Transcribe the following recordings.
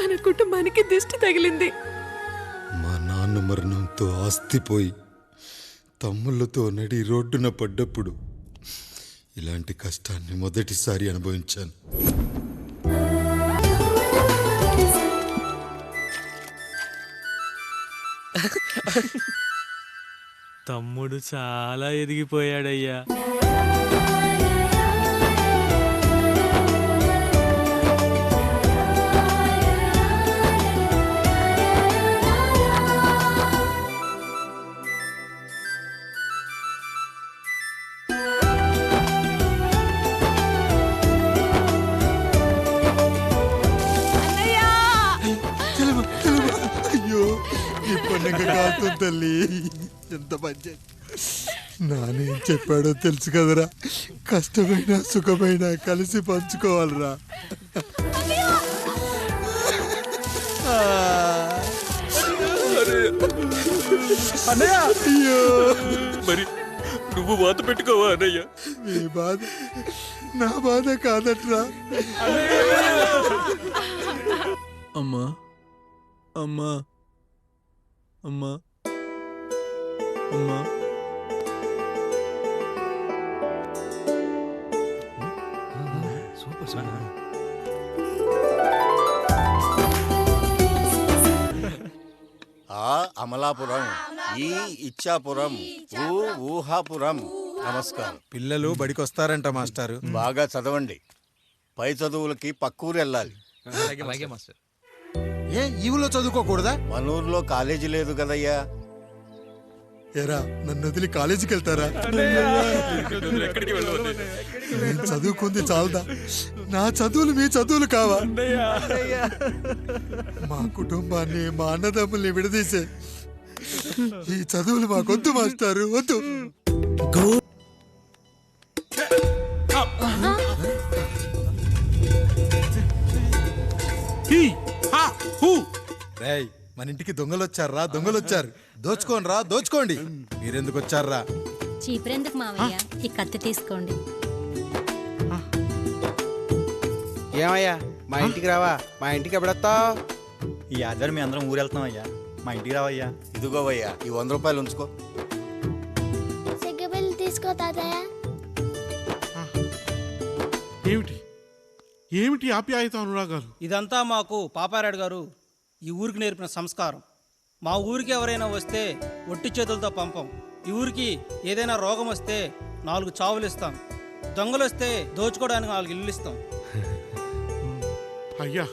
మన కుటుంబానికి దిష్టి తగిలింది. మా నాన్న మరణంతో ఆస్తిపోయి తమ్ముళ్ళతో నడి రోడ్డున పడ్డప్పుడు ఇలాంటి కష్టాన్ని మొదటిసారి అనుభవించాను. తమ్ముడు చాలా ఎదిగిపోయాడయ్యా. కాలుతుంది తల్లి. ఎంత మంచి. నానేం చెప్పాడో తెలుసు కదరా. కష్టమైన సుఖమైన కలిసి పంచుకోవాలిరా. అయ్యో. మరి నువ్వు వాత పెట్టుకోవా అన్నయ్య? మీ బాధ నా బాధ కాదట్రా. అమ్మా. అమ్మా. అమ్మా. అమ్మా. ఆ అమలాపురం ఈ ఇచ్చాపురం ఊ ఊహాపురం. నమస్కారం. పిల్లలు బడికొస్తారంట మాస్టారు. బాగా చదవండి. పై చదువులకి పక్కూరు వెళ్ళాలి ఏ ఈ ఊళ్ళో చదువుకోకూడదా? మన ఊర్లో కాలేజీ లేదు కదయ్యా. ఎరా నన్ను వదిలి కాలేజీకి వెళ్తారా? నేను చదువుకుంది చాలదా. నా చదువులు మీ చదువులు కావా? మా కుటుంబాన్ని మా అన్నదమ్ముల్ని విడదీసే. ఈ చదువులు మాకొద్దు మాస్టారు వద్దు. రేయ్ మన ఇంటికి దొంగలు వచ్చారా దొంగలు వచ్చారు. దోచుకోండి రా దోచుకోండి. మీరెందుకు వచ్చారా చీపురెందుకు మావయ్య? ఈ కత్తి తీసుకోండి. ఏమయ్యా? మా ఇంటికి రావా? మా ఇంటికి ఎప్పుడొస్తావు? ఈ ఆదివారం మీ అందరం ఊరెళ్తున్నాం అయ్యా మా ఇంటికి రావయ్యా. ఇదిగోవయ్యా ఈ వంద రూపాయలు ఉంచుకో. సిగ్గబిల్లి తీసుకో తాతయ్య. ఏమిటి? ఏమిటి ఆప్యాయత అనురాగాలు? ఇదంతా మాకు పాపారాయుడు గారు ఈ ఊరికి నేర్పిన సంస్కారం. మా ఊరికి ఎవరైనా వస్తే ఒట్టి చేతులతో పంపం. ఈ ఊరికి ఏదైనా రోగం వస్తే నాలుగు చావులు ఇస్తాం. దొంగలు వస్తే దోచుకోవడానికి నాలుగు ఇల్లు ఇస్తాం. అయ్యా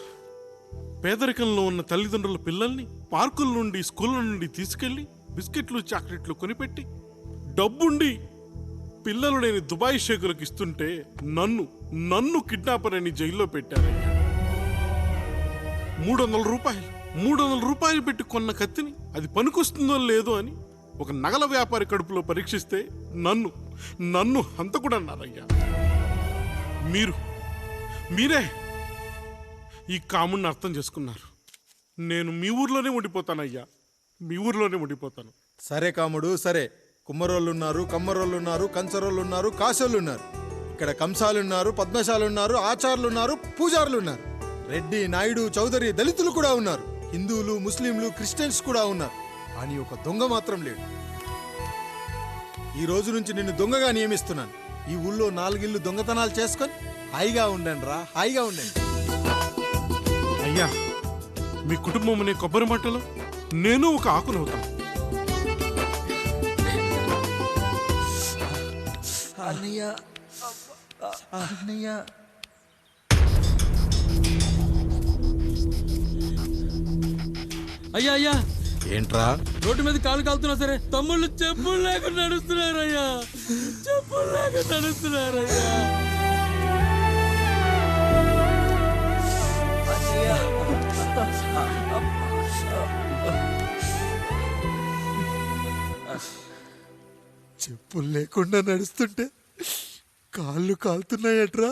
పేదరికంలో ఉన్న తల్లిదండ్రుల పిల్లల్ని పార్కుల నుండి స్కూళ్ళ నుండి తీసుకెళ్ళి బిస్కెట్లు చాక్లెట్లు కొనిపెట్టి డబ్బుండి పిల్లలు లేని దుబాయ్ షేకులకు ఇస్తుంటే నన్ను నన్ను కిడ్నాపర్ అని జైల్లో పెట్టారయ్యా మూడు వందల రూపాయలు మూడు వందల రూపాయలు పెట్టి కొన్న కత్తిని అది పనికొస్తుందో లేదో అని ఒక నగల వ్యాపారి కడుపులో పరీక్షిస్తే నన్ను నన్ను హంతకుడన్నారయ్యా. మీరు మీరే ఈ కాముణ్ణి అర్థం చేసుకున్నారు. నేను మీ ఊర్లోనే ఉండిపోతానయ్యా. మీ ఊర్లోనే ఉండిపోతాను. సరే కాముడు సరే. కుమ్మరోళ్ళు ఉన్నారు కమ్మరోళ్ళు ఉన్నారు కంచరోళ్ళు ఉన్నారు కాసోళ్ళు ఉన్నారు ఇక్కడ కంసాలు ఉన్నారు పద్మశాలు ఉన్నారు ఆచార్యులు ఉన్నారు పూజారులు ఉన్నారు రెడ్డి నాయుడు చౌదరి దళితులు కూడా ఉన్నారు. హిందువులు ముస్లింలు క్రిస్టియన్స్ కూడా ఉన్నారు. కానీ ఒక దొంగ మాత్రం లేడు. ఈ రోజు నుంచి నిన్ను దొంగగా నియమిస్తున్నాను. ఈ ఊళ్ళో నాలుగిల్లు దొంగతనాలు చేసుకొని హాయిగా ఉండండి రా హాయిగా ఉండండి. అయ్యా మీ కుటుంబం అనే కొబ్బరి మట్టలో నేను ఒక ఆకునవుతాను అన్నయ్య అన్నయ్య. అయ్యా అయ్యా. ఏంట్రా? రోడ్డు మీద కాలు కాలుతున్నా సరే తమ్ముళ్ళు చెప్పులు లేకుండా నడుస్తున్నారయ్యా. చెప్పులు లేకుండా నడుస్తున్నారయ్యా. చెప్పులు లేకుండా నడుస్తుంటే కాళ్ళు కాలుతున్నాయట్రా.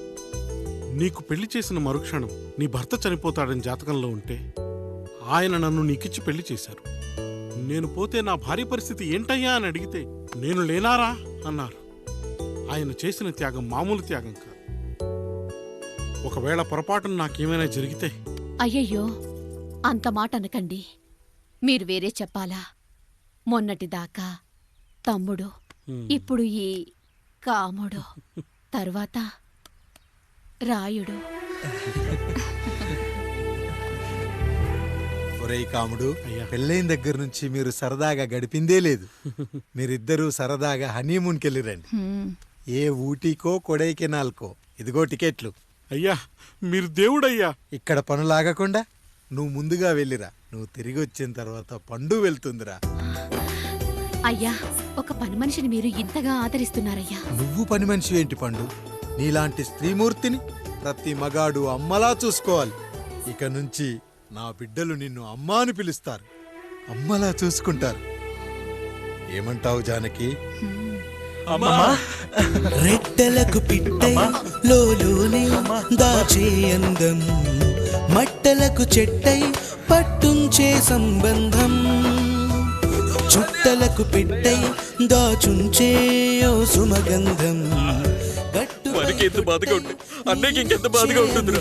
నీకు పెళ్ళి చేసిన మరుక్షణం నీ భర్త చనిపోతాడని జాతకంలో ఉంటే ఆయన నన్ను నీకిచ్చి పెళ్ళి చేశారు. నేను పోతే నా భార్య పరిస్థితి ఏంటయ్యా అని అడిగితే నేను లేనారా? అన్నారు. ఆయన చేసిన త్యాగం మామూలు త్యాగం కాదు. ఒకవేళ పొరపాటున నాకేమైనా జరిగితే? అయ్యయ్యో అంత మాట అనకండి. మీరు వేరే చెప్పాలా? మొన్నటిదాకా తమ్ముడు ఇప్పుడు ఈ కాముడు. తరువాత రాయుడు. ఒరేయ్ కాముడు. పెళ్ళైన దగ్గర నుంచి మీరు సరదాగా గడిపిందే లేదు. మీరిద్దరూ సరదాగా హనీమూన్కి వెళ్ళిరండి. ఏ ఊటీకో కొడైకెనాల్కో. ఇదిగో టికెట్లు. అయ్యా మీరు దేవుడయ్యా. ఇక్కడ పనులాగకుండా నువ్వు ముందుగా వెళ్ళిరా. నువ్వు తిరిగి వచ్చిన తర్వాత పండు వెళ్తుందిరా. అయ్యా ఒక పని మనిషిని మీరు ఇంతగా ఆదరిస్తున్నారయ్యా. నువ్వు పని మనిషి ఏంటి పండు? నీలాంటి స్త్రీమూర్తిని ప్రతి మగాడు అమ్మలా చూసుకోవాలి. ఇక నుంచి నా బిడ్డలు నిన్ను అమ్మా అని పిలుస్తారు. అమ్మలా చూసుకుంటారు. ఏమంటావు జానకి? రెట్టలకు పిట్టై లోలోనే దాచే అందం మట్టలకు చెట్టై పట్టుంచే సంబంధం. చుట్టలకు పెట్టై దాచుంచే సుమగంధం. మనకి ఎంత బాధగా ఉంటుంది అన్నయ్యకి ఇంకెంత బాధగా ఉంటుంది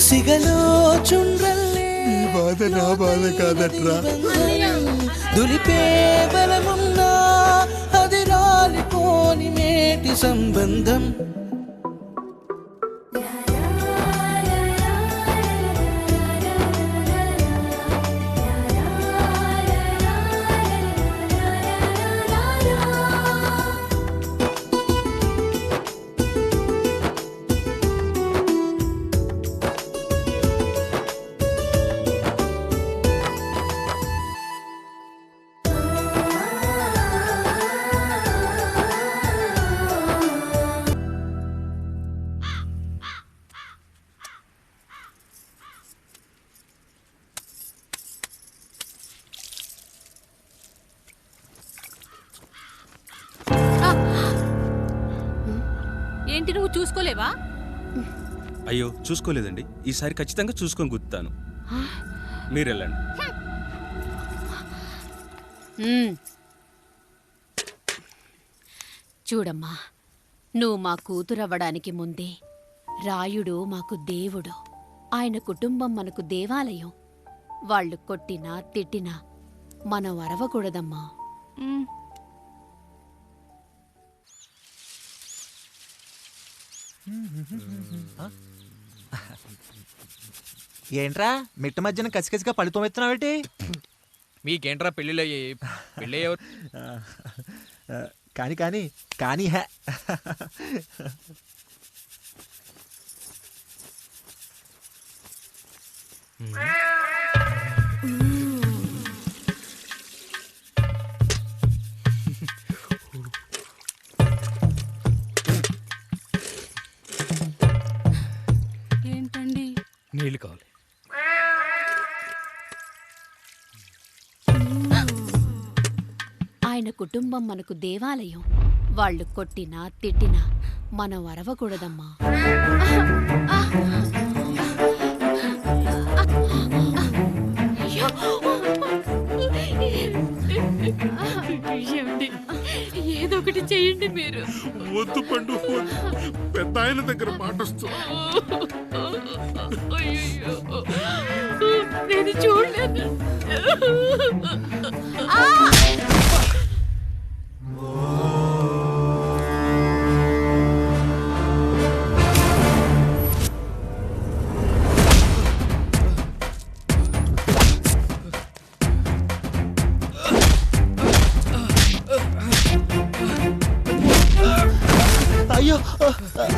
సిగలో చుండ్రల్లే. బాధ నా బాధ కాదట్రా. దులిపే బలమున్నా అది రాలిపోని మేటి సంబంధం. ఏంటి నువ్వు చూసుకోలేవా? అయ్యో చూసుకోలేదండి. ఈసారి ఖచ్చితంగా చూసుకొని గుర్తాను మీరు వెళ్ళండి చూడమ్మా నువ్వు మా కూతురవ్వడానికి ముందే రాయుడు మాకు దేవుడు. ఆయన కుటుంబం మనకు దేవాలయం. వాళ్ళు కొట్టినా తిట్టినా మనం అరవకూడదమ్మా. ఏంట్రా? మిట్ట మధ్యన కసికసిగా పడిపోమెత్తున్నావేటి మీకేంట్రా పెళ్ళిళ్ళు అయ్యాయి పెళ్ళి కానీ కానీ కానీ హే. ఏంటండి కుటుంబం మనకు దేవాలయం వాళ్ళు కొట్టినా తిట్టినా మనం అరవకూడదమ్మా! ఏమండి? ఏదో ఒకటి చెయ్యండి మీరు వద్దు పండు. పెద్ద ఆయన దగ్గర మాట వస్తుంది అయ్యయ్యో. నేను చూడలేదు Uh, uh.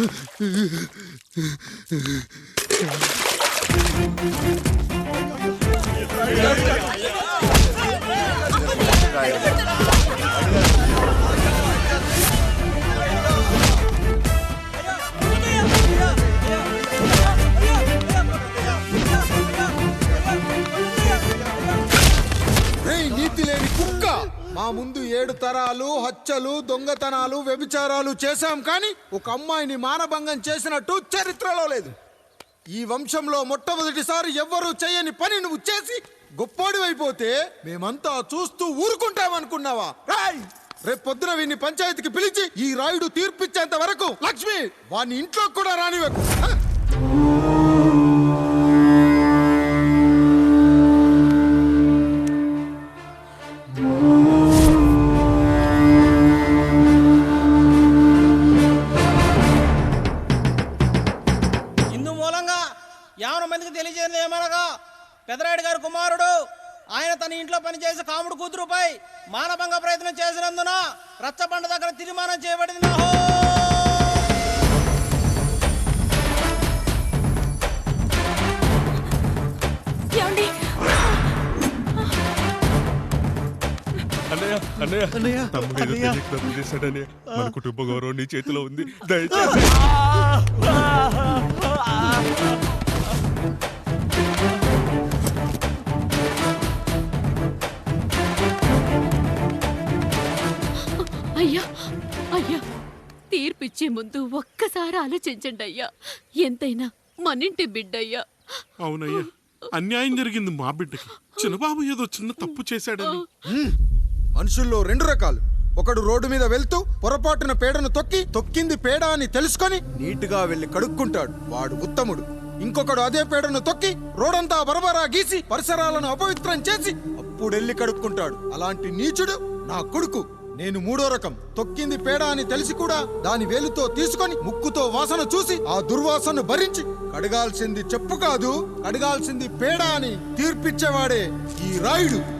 Yeah. ఏడు తరాలు హత్యలు దొంగతనాలు వ్యభిచారాలు చేశాం కానీ ఒక అమ్మాయిని మానభంగం చేసినట్టు చరిత్రలో లేదు. ఈ వంశంలో మొట్టమొదటిసారి ఎవ్వరూ చేయని పని నువ్వు చేసి గొప్పోడివైపోతే మేమంతా చూస్తూ ఊరుకుంటామనుకున్నావా? రాయ్! రేపు పొద్దున వీడిని పంచాయతీకి పిలిచి ఈ రాయుడు తీర్పిచ్చేంత వరకు లక్ష్మి వాని ఇంట్లో కూడా రానివ్వకు. పెదరాయుడు గారి కుమారుడు. ఆయన తన ఇంట్లో పనిచేసే కాముడు కూతురుపై మానభంగ ప్రయత్నం చేసినందున రచ్చబండ దగ్గర తీర్మానం చేయబడింది. నాహో మన కుటుంబ గౌరవం నీ చేతిలో ఉంది. దయచేసి. అయ్యా అయ్యా తీర్పిచ్చే ముందు ఒక్కసారి ఆలోచించండి అయ్యా. ఎంతైనా మనింటి బిడ్డయ్యా. అవునయ్యా అన్యాయం జరిగింది మా బిడ్డకి. చిన్నబాబు ఏదో చిన్న తప్పు చేశాడని. మనుషుల్లో రెండు రకాలు. ఒకడు రోడ్డు మీద వెళ్తూ పొరపాటున పేడను తొక్కి తొక్కింది పేడ అని తెలుసుకొని నీటుగా వెళ్ళి కడుక్కుంటాడు. వాడు ఉత్తముడు. ఇంకొకడు అదే పేడను తొక్కి రోడంతా బరబరా గీసి పరిసరాలను అపవిత్రం చేసి అప్పుడెళ్ళి కడుక్కుంటాడు. అలాంటి నీచుడు నా కొడుకు. నేను మూడో రకం. తొక్కింది పేడ అని తెలిసి కూడా దాని వేలుతో తీసుకొని ముక్కుతో వాసన చూసి ఆ దుర్వాసనను భరించి కడగాల్సింది చెప్పు కాదు కడగాల్సింది పేడ అని తీర్పిచ్చేవాడే ఈ రాయుడు.